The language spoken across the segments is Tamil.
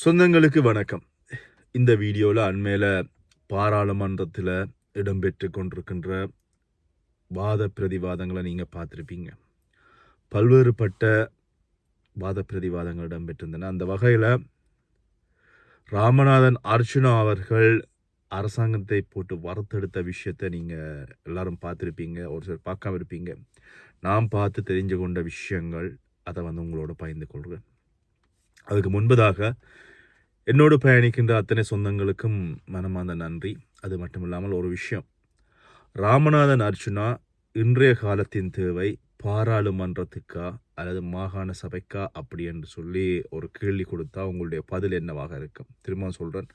சொந்தங்களுக்கு வணக்கம். இந்த வீடியோவில் அண்மையில் பாராளுமன்றத்தில் இடம்பெற்று கொண்டிருக்கின்ற வாத பிரதிவாதங்களை நீங்கள் பார்த்துருப்பீங்க. பல்வேறுபட்ட வாத பிரதிவாதங்கள் இடம்பெற்றிருந்தன. அந்த வகையில் ராமநாதன் அர்ச்சுனா அவர்கள் அரசாங்கத்தை போட்டு வறுத்தெடுத்த விஷயத்தை நீங்கள் எல்லாரும் பார்த்துருப்பீங்க ஒரு சிலர் பார்க்காம இருப்பீங்க. நான் பார்த்து தெரிஞ்சு கொண்ட விஷயங்கள் அதை வந்து உங்களோட பகிர்ந்து கொள்கிறேன். அதுக்கு முன்பதாக என்னோடு பயணிக்கின்ற அத்தனை சொந்தங்களுக்கும் மனமார்ந்த நன்றி. அது மட்டும் இல்லாமல் ஒரு விஷயம். ராமநாதன் அர்ஜுனா இன்றைய காலத்தின் தேவை பாராளுமன்றத்துக்கா அல்லது மாகாண சபைக்கா அப்படி என்று சொல்லி ஒரு கேள்வி கொடுத்தா உங்களுடைய பதில் என்னவாக இருக்கும்? திரும்ப சொல்கிறேன்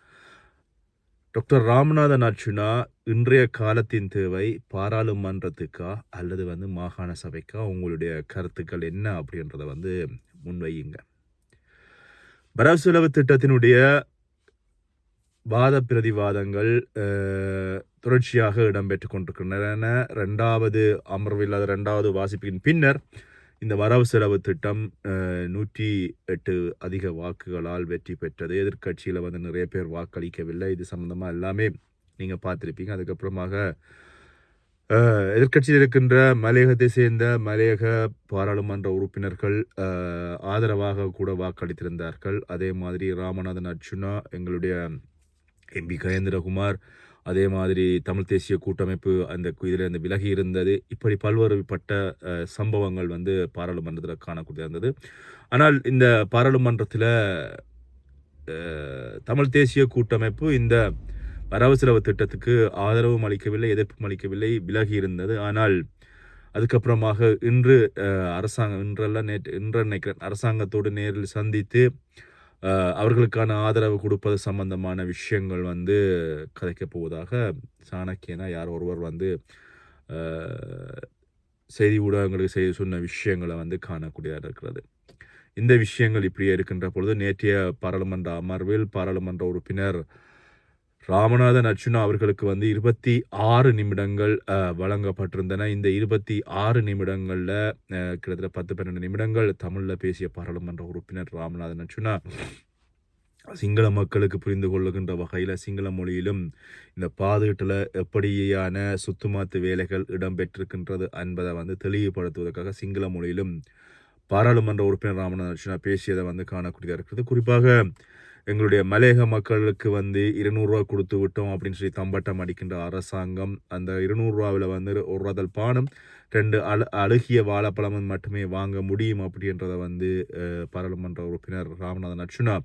டாக்டர் ராமநாதன் அர்ஜுனா இன்றைய காலத்தின் தேவை பாராளுமன்றத்துக்கா அல்லது வந்து மாகாண சபைக்கா? உங்களுடைய கருத்துக்கள் என்ன அப்படின்றத வந்து முன்வையுங்க. வரவு செலவு திட்டத்தினுடைய வாத பிரதிவாதங்கள் தொடர்ச்சியாக இடம்பெற்று கொண்டிருக்கின்றன. ரெண்டாவது அமர்வில் அது ரெண்டாவது வாசிப்பின் பின்னர் இந்த வரவு செலவு திட்டம் நூற்றி எட்டு அதிக வாக்குகளால் வெற்றி பெற்றது. எதிர்க்கட்சியில் வந்து நிறைய பேர் வாக்களிக்கவில்லை. இது சம்மந்தமாக எல்லாமே நீங்கள் பார்த்துருப்பீங்க. அதுக்கப்புறமாக எதிர்கட்சியில் எதிர்க்கட்சியில் இருக்கின்ற மலையகத்தை சேர்ந்த மலையக பாராளுமன்ற உறுப்பினர்கள் ஆதரவாக கூட வாக்களித்திருந்தார்கள். அதே மாதிரி ராமநாதன் அர்ஜுனா எங்களுடைய எம்பி கயேந்திரகுமார் அதே மாதிரி தமிழ் தேசிய கூட்டமைப்பு அந்த இதில் இந்த விலகி இருந்தது. இப்படி பல்வேறுபட்ட சம்பவங்கள் வந்து பாராளுமன்றத்தில் காணக்கூடிய இருந்தது. ஆனால் இந்த பாராளுமன்றத்தில் தமிழ் தேசிய கூட்டமைப்பு இந்த வரவு செலவு திட்டத்துக்கு ஆதரவும் அளிக்கவில்லை எதிர்ப்பும் அளிக்கவில்லை விலகி இருந்தது. ஆனால் அதுக்கப்புறமாக இன்று அரசாங்கம் இன்றெல்லாம் நேற்று இன்று நினைக்கிறேன் அரசாங்கத்தோடு நேரில் சந்தித்து அவர்களுக்கான ஆதரவு கொடுப்பது சம்பந்தமான விஷயங்கள் வந்து கதைக்கப் போவதாக சாணக்கியனா யார் ஒருவர் வந்து செய்தி ஊடகங்களுக்கு செய்து சொன்ன விஷயங்களை வந்து காணக்கூடியதாக இருக்கிறது. இந்த விஷயங்கள் இப்படியே இருக்கின்ற பொழுது நேற்றைய பாராளுமன்ற அமர்வில் பாராளுமன்ற உறுப்பினர் ராமநாதன் அர்ச்சுனா அவர்களுக்கு வந்து இருபத்தி ஆறு நிமிடங்கள் வழங்கப்பட்டிருந்தன. இந்த இருபத்தி ஆறு நிமிடங்களில் கிட்டத்தட்ட பத்து பன்னெண்டு நிமிடங்கள் தமிழில் பேசிய பாராளுமன்ற உறுப்பினர் ராமநாதன் அர்ச்சுனா சிங்கள மக்களுக்கு புரிந்து கொள்ளுகின்ற வகையில் சிங்கள மொழியிலும் இந்த பாதுகாட்டில் எப்படியான சுத்துமாத்து வேலைகள் இடம்பெற்றிருக்கின்றது என்பதை வந்து தெளிவுபடுத்துவதற்காக சிங்கள மொழியிலும் பாராளுமன்ற உறுப்பினர் ராமநாதன் அர்ச்சுனா பேசியதை வந்து காணக்கூடியதாக இருக்கிறது. குறிப்பாக எங்களுடைய மலையக மக்களுக்கு வந்து இருநூறுவா கொடுத்து விட்டோம் அப்படின்னு சொல்லி தம்பட்டம் அடிக்கின்ற அரசாங்கம் அந்த இருநூறுவாவில் வந்து ஒரு ரதல் பானம் ரெண்டு அழு அழுகிய வாழைப்பழம் மட்டுமே வாங்க முடியும் அப்படின்றத வந்து பாராளுமன்ற உறுப்பினர் ராமநாதன் அர்ச்சுனா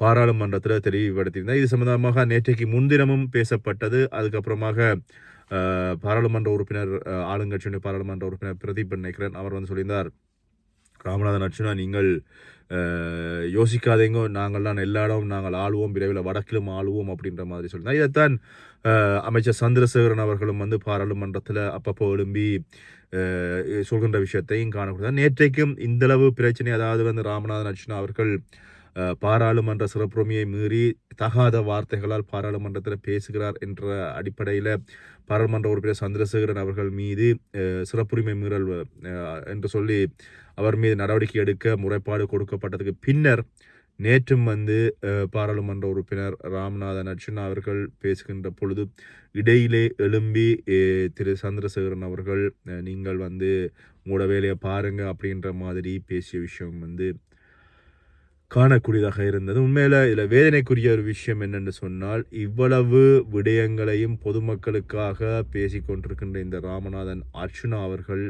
பாராளுமன்றத்தில் தெளிவுபடுத்தியிருந்தார். இது சம்பந்தமாக நேற்றைக்கு முன்தினமும் பேசப்பட்டது. அதுக்கப்புறமாக பாராளுமன்ற உறுப்பினர் ஆளுங்கட்சியுடைய பாராளுமன்ற உறுப்பினர் பிரதீப் நினைக்கிறேன் அவர் வந்து சொல்லியிருந்தார். ராமநாதன் அர்ச்சுனா நீங்கள் யோசிக்காதீங்க. நாங்கள்லாம் எல்லா இடமும் நாங்கள் ஆளுவோம் விரைவில் வடக்கிலும் ஆளுவோம் அப்படின்ற மாதிரி சொல்லியிருந்தார் இதைத்தான் அமைச்சர் சந்திரசேகரன் அவர்களும் வந்து பாராளுமன்றத்தில் அப்பப்போ எழும்பி சொல்கின்ற விஷயத்தையும் காணக்கூடாது நேற்றைக்கும் இந்தளவு பிரச்சனை அதாவது வந்து ராமநாதன் அர்ச்சுனா அவர்கள் பாராளுமன்ற சிறப்புரிமையை மீறி தகாத வார்த்தைகளால் பாராளுமன்றத்தில் பேசுகிறார் என்ற அடிப்படையில் பாராளுமன்ற உறுப்பினர் சந்திரசேகரன் அவர்கள் மீது சிறப்புரிமை மீறல் என்று சொல்லி அவர் மீது நடவடிக்கை எடுக்க முறைப்பாடு கொடுக்கப்பட்டதுக்கு பின்னர் நேற்றும் வந்து பாராளுமன்ற உறுப்பினர் ராம்நாதன் அர்ஜுனா அவர்கள் பேசுகின்ற பொழுது இடையிலே எழும்பி திரு சந்திரசேகரன் அவர்கள் நீங்கள் வந்து உங்களோட வேலையை பாருங்க அப்படின்ற மாதிரி பேசிய விஷயம் வந்து காணக்கூடியதாக இருந்தது. உண்மையில் இதில் வேதனைக்குரிய ஒரு விஷயம் என்னென்னு சொன்னால் இவ்வளவு விடயங்களையும் பொதுமக்களுக்காக பேசிக் கொண்டிருக்கின்ற இந்த ராமநாதன் அர்ச்சுனா அவர்கள்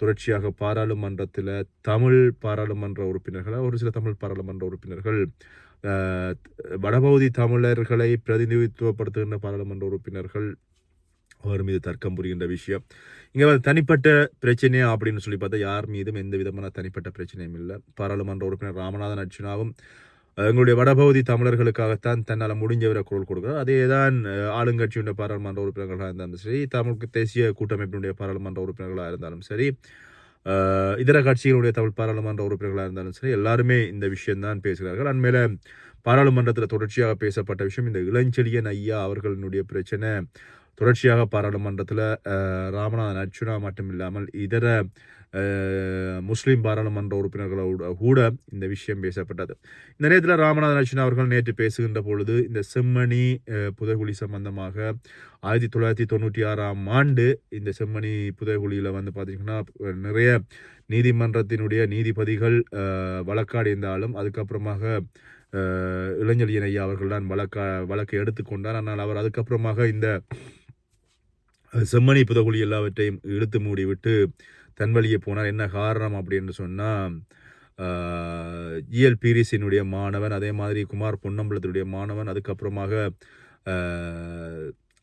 தொடர்ச்சியாக பாராளுமன்றத்தில் தமிழ் பாராளுமன்ற உறுப்பினர்கள் ஒரு சில தமிழ் பாராளுமன்ற உறுப்பினர்கள் வடபகுதி தமிழர்களை பிரதிநிதித்துவப்படுத்துகின்ற பாராளுமன்ற உறுப்பினர்கள் அவர் மீது தர்க்கம் புரிகின்ற விஷயம். இங்கே வந்து தனிப்பட்ட பிரச்சனையா அப்படின்னு சொல்லி பார்த்தா யார் மீதும் எந்த விதமான தனிப்பட்ட பிரச்சனையும் இல்லை. பாராளுமன்ற உறுப்பினர் ராமநாதன் அர்ச்சுனாவும் எங்களுடைய வடபகுதி தமிழர்களுக்காகத்தான் தன்னால் முடிஞ்சவரை குரல் கொடுக்குறார். அதே தான் ஆளுங்கட்சியுடைய பாராளுமன்ற உறுப்பினர்களாக இருந்தாலும் சரி தமிழ் தேசிய கூட்டமைப்பினுடைய பாராளுமன்ற உறுப்பினர்களாக இருந்தாலும் சரி இதர கட்சிகளுடைய தமிழ் பாராளுமன்ற உறுப்பினர்களாக இருந்தாலும் சரி எல்லாருமே இந்த விஷயம்தான் பேசுகிறார்கள். அண்மையில் பாராளுமன்றத்தில் தொடர்ச்சியாக பேசப்பட்ட விஷயம் இந்த இளஞ்செழியன் ஐயா அவர்களுடைய பிரச்சனை தொடர்ச்சியாக பாராளுமன்றத்தில் ராமநாதன் அர்ச்சுனா மட்டும் இல்லாமல் இதர முஸ்லீம் பாராளுமன்ற உறுப்பினர்களோட கூட இந்த விஷயம் பேசப்பட்டது. இந்த நேரத்தில் ராமநாதன் அர்ச்சனா அவர்கள் நேற்று பேசுகின்ற பொழுது இந்த செம்மணி புதைகுழி சம்பந்தமாக ஆயிரத்தி தொள்ளாயிரத்தி தொண்ணூற்றி ஆறாம் ஆண்டு இந்த செம்மணி புதைகுழியில் வந்து பார்த்திங்கன்னா நிறைய நீதிமன்றத்தினுடைய நீதிபதிகள் அஹ், அதுக்கப்புறமாக அஹ், ஐயா அவர்கள் தான் வழக்கா வழக்கை எடுத்துக்கொண்டார். ஆனால் அவர் அதுக்கப்புறமாக இந்த செம்மணி புதகுழி எல்லாவற்றையும் இழுத்து மூடிவிட்டு தன் வழியே போனார். என்ன காரணம் அப்படின்னு சொன்னால் ஜிஎல் பீரிஸினுடைய மாணவன் அதே மாதிரி குமார் பொன்னம்பலத்தினுடைய மாணவன் அதுக்கப்புறமாக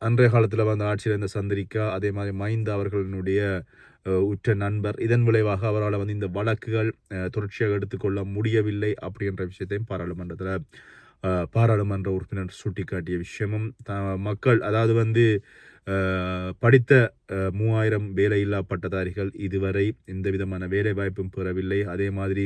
அன்றைய காலத்தில் வந்த ஆட்சியில் இருந்த சந்திரிக்கா அதே மாதிரி மைந்த அவர்களினுடைய உற்ற நண்பர் இதன் விளைவாக அவரால் வந்து இந்த வழக்குகள் தொடர்ச்சியாக எடுத்துக்கொள்ள முடியவில்லை அப்படின்ற விஷயத்தையும் பாராளுமன்றத்தில் பாராளுமன்ற உறுப்பினர் சுட்டிக்காட்டிய விஷயமும் த- மக்கள் அதாவது வந்து படித்த மூவாயிரம் வேலையில்லா பட்டதாரிகள் இதுவரை எந்த விதமான வேலை வாய்ப்பும் பெறவில்லை. அதே மாதிரி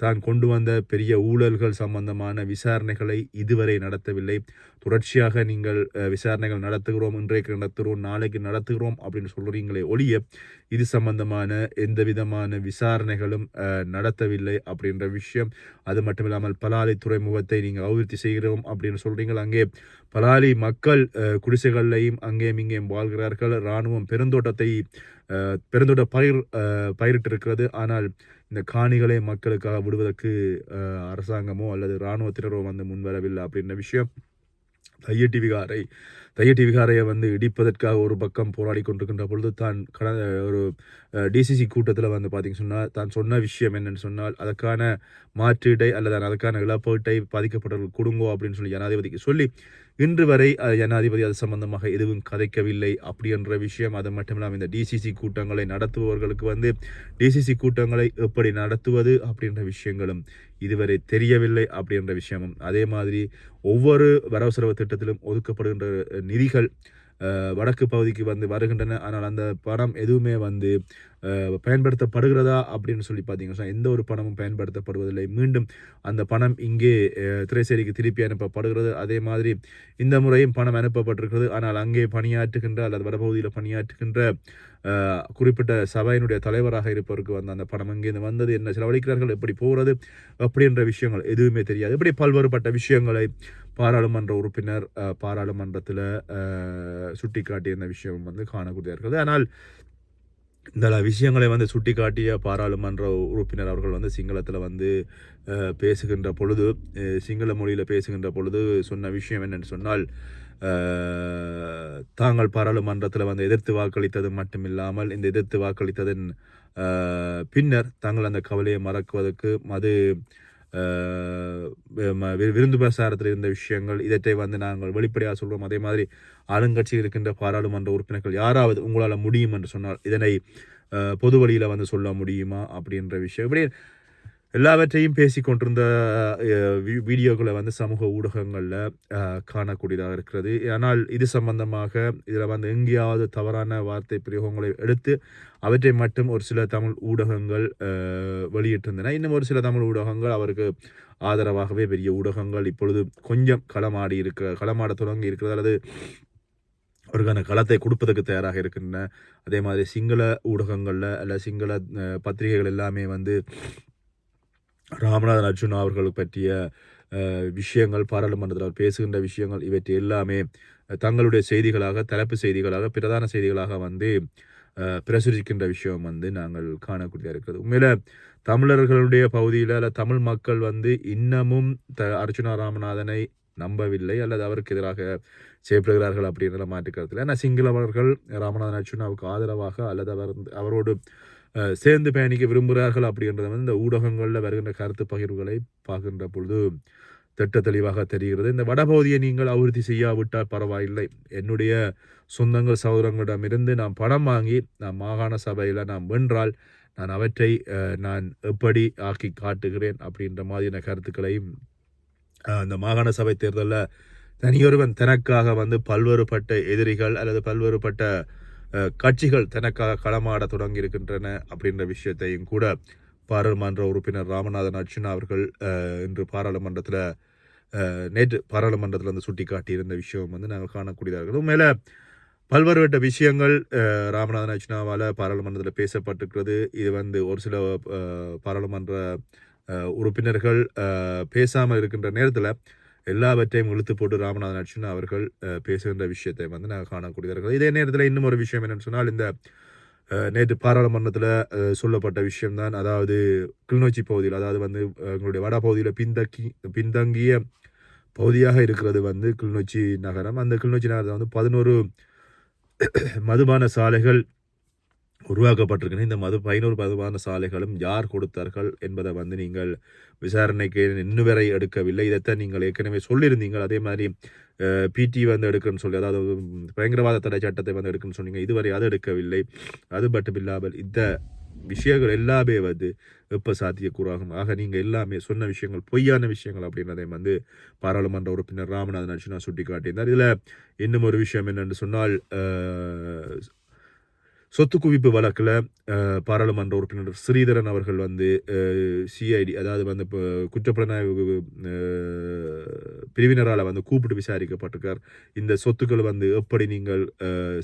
தான் கொண்டு வந்த பெரிய ஊழல்கள் சம்பந்தமான விசாரணைகளை இதுவரை நடத்தவில்லை. தொடர்ச்சியாக நீங்கள் விசாரணைகள் நடத்துகிறோம் இன்றைக்கு நடத்துகிறோம் நாளைக்கு நடத்துகிறோம் அப்படின்னு சொல்கிறீங்களே ஒழிய இது சம்பந்தமான எந்த விதமான விசாரணைகளும் நடத்தவில்லை அப்படின்ற விஷயம். அது மட்டும் இல்லாமல் பலாலி துறைமுகத்தை நீங்கள் அபிவிருத்தி செய்கிறோம் அப்படின்னு சொல்கிறீங்கள் அங்கே பலாலி மக்கள் குடிசைகள்லையும் அங்கேயும் இங்கேயும் வாழ்கிறார்கள். இராணுவம் பெருந்தோட்டத்தை பெருந்தோட்ட பயிர் பயிரிட்டு பயிரிட்டிருக்கிறது. ஆனால் இந்த காணிகளை மக்களுக்காக விடுவதற்கு அரசாங்கமோ அல்லது இராணுவத்தினரோ வந்து முன்வரவில்லை அப்படின்ற விஷயம். ஐஏடிவிகாரை தையட்டி விகாரையை வந்து இடிப்பதற்காக ஒரு பக்கம் போராடி கொண்டிருக்கின்ற பொழுது தான் கடந்த ஒரு டிசிசி கூட்டத்தில் வந்து பார்த்தீங்க சொன்னால் தான் சொன்ன விஷயம் என்னென்னு சொன்னால் அதற்கான மாற்றீட்டை அல்லது அதற்கான இழப்பீட்டை பாதிக்கப்பட்டவர்கள் கொடுங்கோ அப்படின்னு சொல்லி ஜனாதிபதிக்கு சொல்லி இன்று வரை ஜனாதிபதி அது சம்பந்தமாக எதுவும் கதைக்கவில்லை அப்படின்ற விஷயம் அது மட்டும் இல்லாமல் இந்த டிசிசி கூட்டங்களை நடத்துபவர்களுக்கு வந்து டிசிசி கூட்டங்களை எப்படி நடத்துவது அப்படின்ற விஷயங்களும் இதுவரை தெரியவில்லை அப்படின்ற விஷயமும். அதே மாதிரி ஒவ்வொரு வரவு செலவு திட்டத்திலும் ஒதுக்கப்படுகின்ற நிதிகள் வடக்கு பகுதிக்கு வந்து வருகின்றன. ஆனால் அந்த பணம் எதுவுமே வந்து பயன்படுத்தப்படுகிறதா அப்படின்னு சொல்லி பார்த்தீங்கன்னா எந்த ஒரு பணமும் பயன்படுத்தப்படுவதில்லை. மீண்டும் அந்த பணம் இங்கே திரைசேரிக்கு திருப்பி அனுப்பப்படுகிறது. அதே மாதிரி இந்த முறையும் பணம் அனுப்பப்பட்டிருக்கிறது. ஆனால் அங்கே பணியாற்றுகின்ற அல்லது வடபகுதியில் பணியாற்றுகின்ற குறிப்பிட்ட சபையினுடைய தலைவராக இருப்பவருக்கு வந்து அந்த பணம் அங்கேருந்து வந்தது. என்ன செலவழிக்கிறார்கள்? எப்படி போகிறது? அப்படின்ற விஷயங்கள் எதுவுமே தெரியாது. இப்படி பல்வேறுபட்ட விஷயங்களை பாராளுமன்ற உறுப்பினர் அஹ், பாராளுமன்றத்தில் சுட்டிக்காட்டியிருந்த விஷயம் வந்து காணக்கூடியதாக இருக்கிறது ஆனால் இந்த விஷயங்களை வந்து சுட்டிக்காட்டிய பாராளுமன்ற உறுப்பினர் அவர்கள் வந்து சிங்களத்தில் வந்து பேசுகின்ற பொழுது சிங்கள மொழியில் பேசுகின்ற பொழுது சொன்ன விஷயம் என்னென்னு சொன்னால் தாங்கள் பாராளுமன்றத்தில் வந்து எதிர்த்து வாக்களித்தது மட்டுமில்லாமல் இந்த எதிர்த்து வாக்களித்ததன் பின்னர் தாங்கள் அந்த கவலையை மறக்குவதற்கு மது விருந்து பிரசாரத்தில் இருந்த விஷயங்கள் இதற்றை வந்து நாங்கள் வெளிப்படையாக சொல்கிறோம் அதே மாதிரி ஆளுங்கட்சியில் இருக்கின்ற பாராளுமன்ற உறுப்பினர்கள் யாராவது உங்களால் முடியும் என்று சொன்னால் இதனை பொது வழியில் வந்து சொல்ல முடியுமா அப்படின்ற விஷயம். இப்படி எல்லாவற்றையும் பேசி கொண்டிருந்த வீடியோக்களை வந்து சமூக ஊடகங்களில் காணக்கூடியதாக இருக்கிறது. ஆனால் இது சம்பந்தமாக இதில் வந்து எங்கேயாவது தவறான வார்த்தை பிரயோகங்களை எடுத்து அவற்றை மட்டும் ஒரு சில தமிழ் ஊடகங்கள் வெளியிட்டிருந்தன. இன்னும் ஒரு சில தமிழ் ஊடகங்கள் அவருக்கு ஆதரவாகவே பெரிய ஊடகங்கள் இப்பொழுது கொஞ்சம் களமாடி இருக்க களமாட தொடங்கி இருக்கிறது. அல்லது அவருக்கான களத்தை கொடுப்பதற்கு தயாராக இருக்கின்றன. அதே மாதிரி சிங்கள ஊடகங்களில் அல்ல சிங்கள பத்திரிகைகள் எல்லாமே வந்து ராமநாதன் அர்ஜுனா அவர்கள் பற்றிய விஷயங்கள் பாராளுமன்றத்தில் அவர் பேசுகின்ற விஷயங்கள் இவற்றை எல்லாமே தங்களுடைய செய்திகளாக தலைப்பு செய்திகளாக பிரதான செய்திகளாக வந்து பிரசுரிக்கின்ற விஷயம் வந்து நாங்கள் காணக்கூடியதாக இருக்கிறது. உண்மையில் தமிழர்களுடைய பகுதியில் அல்ல தமிழ் மக்கள் வந்து இன்னமும் த அர்ஜுனா ராமநாதனை நம்பவில்லை அல்லது அவருக்கு எதிராக செயல்படுகிறார்கள் அப்படின்ற இல்லை. ஆனால் சிங்களவர்கள் ராமநாதன் அர்ஜுனாவுக்கு ஆதரவாக அல்லது அவர் அவரோடு சேர்ந்து பயணிக்க விரும்புகிறார்கள் அப்படின்றது வந்து இந்த ஊடகங்களில் வருகின்ற கருத்து பகிர்வுகளை பார்க்கின்ற பொழுது திட்ட தெளிவாக தெரிகிறது. இந்த வடபகுதியை நீங்கள் அபிவிருத்தி செய்யாவிட்டால் பரவாயில்லை. என்னுடைய சொந்தங்கள் சகோதரங்களிடமிருந்து நான் பணம் வாங்கி நான் மாகாண சபையில் நான் வென்றால் நான் அவற்றை நான் எப்படி ஆக்கி காட்டுகிறேன் அப்படின்ற மாதிரியான கருத்துக்களையும் அந்த மாகாண சபை தேர்தலில் தனியொருவன் தனக்காக வந்து பல்வேறுபட்ட எதிரிகள் அல்லது பல்வேறுபட்ட கட்சிகள் தனக்காக களமாட தொடங்கி இருக்கின்றன அப்படின்ற விஷயத்தையும் கூட பாராளுமன்ற உறுப்பினர் ராமநாதன் அர்ச்சுனா அவர்கள் இன்று பாராளுமன்றத்தில் நேற்று பாராளுமன்றத்தில் வந்து சுட்டி காட்டியிருந்த விஷயம் வந்து நாங்கள் காணக்கூடியதாக மேலே பல்வேறு பல்வேறுபட்ட விஷயங்கள் ராமநாதன் அர்ச்சுனாவால் பாராளுமன்றத்தில் பேசப்பட்டிருக்கிறது. இது வந்து ஒரு சில பாராளுமன்ற உறுப்பினர்கள் பேசாமல் இருக்கின்ற நேரத்தில் எல்லாவற்றையும் இழுத்து போட்டு ராமநாதன் அர்ச்சனா அவர்கள் பேசுகின்ற விஷயத்தை வந்து நாங்கள் காணக்கூடியவர்கள் இதே நேரத்தில் இன்னும் ஒரு விஷயம் என்னென்னு சொன்னால் இந்த நேற்று பாராளுமன்றத்தில் சொல்லப்பட்ட விஷயம்தான். அதாவது கிளிநொச்சி பகுதியில் அதாவது வந்து எங்களுடைய வட பகுதியில் பின்தங்கி பின்தங்கிய பகுதியாக இருக்கிறது வந்து கிளிநொச்சி நகரம். அந்த கிளிநொச்சி நகரத்தில் வந்து பதினோரு மதுபான சாலைகள் உருவாக்கப்பட்டிருக்கின்றன. இந்த மது பதினோரு பதுவான சாலைகளும் யார் கொடுத்தார்கள் என்பதை வந்து நீங்கள் விசாரணைக்கு இன்னும் வரை எடுக்கவில்லை. இதைத்தான் நீங்கள் ஏற்கனவே சொல்லியிருந்தீங்கள் அதே மாதிரி பிடி வந்து எடுக்கணும்னு சொல்லி அதாவது பயங்கரவாத தடை சட்டத்தை வந்து எடுக்கணும்னு சொன்னீங்க. இதுவரை அது எடுக்கவில்லை. அது மட்டும் இல்லாமல் இந்த விஷயங்கள் எல்லாமே வந்து எப்போ சாத்தியக்கூறாகும்? ஆக நீங்கள் எல்லாமே சொன்ன விஷயங்கள் பொய்யான விஷயங்கள் அப்படின்றதை வந்து பாராளுமன்ற உறுப்பினர் ராமநாதன் அர்ஜுனா சுட்டி காட்டியிருந்தார் இதில் இன்னும் ஒரு விஷயம் என்னென்னு சொன்னால் சொத்து குவிப்பு வழக்கில் பாராளுமன்ற உறுப்பினர் ஸ்ரீதரன் அவர்கள் வந்து சிஐடி அதாவது வந்து இப்போ குற்றப்புலனாய்வு பிரிவினரால் வந்து கூப்பிட்டு விசாரிக்கப்பட்டிருக்கார். இந்த சொத்துக்கள் வந்து எப்படி நீங்கள்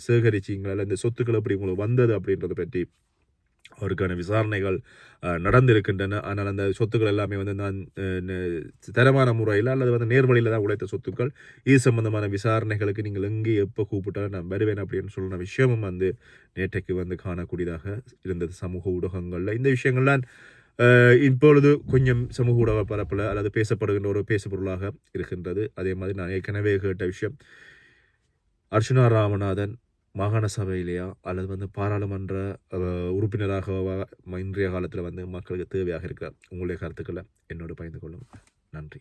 சேகரிச்சீங்களா? இல்லை இந்த சொத்துக்கள் எப்படி உங்களுக்கு வந்தது அப்படின்றத பற்றி அவருக்கான விசாரணைகள் நடந்திருக்கின்றன. ஆனால் அந்த சொத்துக்கள் எல்லாமே வந்து நான் தரமான முறையில் அல்லது வந்து நேர்வழியில் தான் உழைத்த சொத்துக்கள். இது சம்பந்தமான விசாரணைகளுக்கு நீங்கள் எங்கே எப்போ கூப்பிட்டாலும் நான் வருவேன் அப்படின்னு சொல்லின விஷயமும் வந்து நேற்றைக்கு வந்து காணக்கூடியதாக இருந்தது. சமூக ஊடகங்களில். இந்த விஷயங்கள்லாம் இப்பொழுது கொஞ்சம் சமூக ஊடக பரப்பில் அல்லது பேசப்படுகின்ற ஒரு பேசுபொருளாக இருக்கின்றது. அதே மாதிரி நான் ஏற்கனவே கேட்ட விஷயம் அர்ச்சுனா ராமநாதன் மாகாண சபையிலேயா அல்லது வந்து பாராளுமன்ற அஹ், உறுப்பினராகவா இன்றைய காலத்தில் வந்து மக்களுக்கு தேவையாக இருக்கிறார் உங்களுடைய கருத்துக்களை என்னோடு பகிர்ந்து கொள்ளும் நன்றி.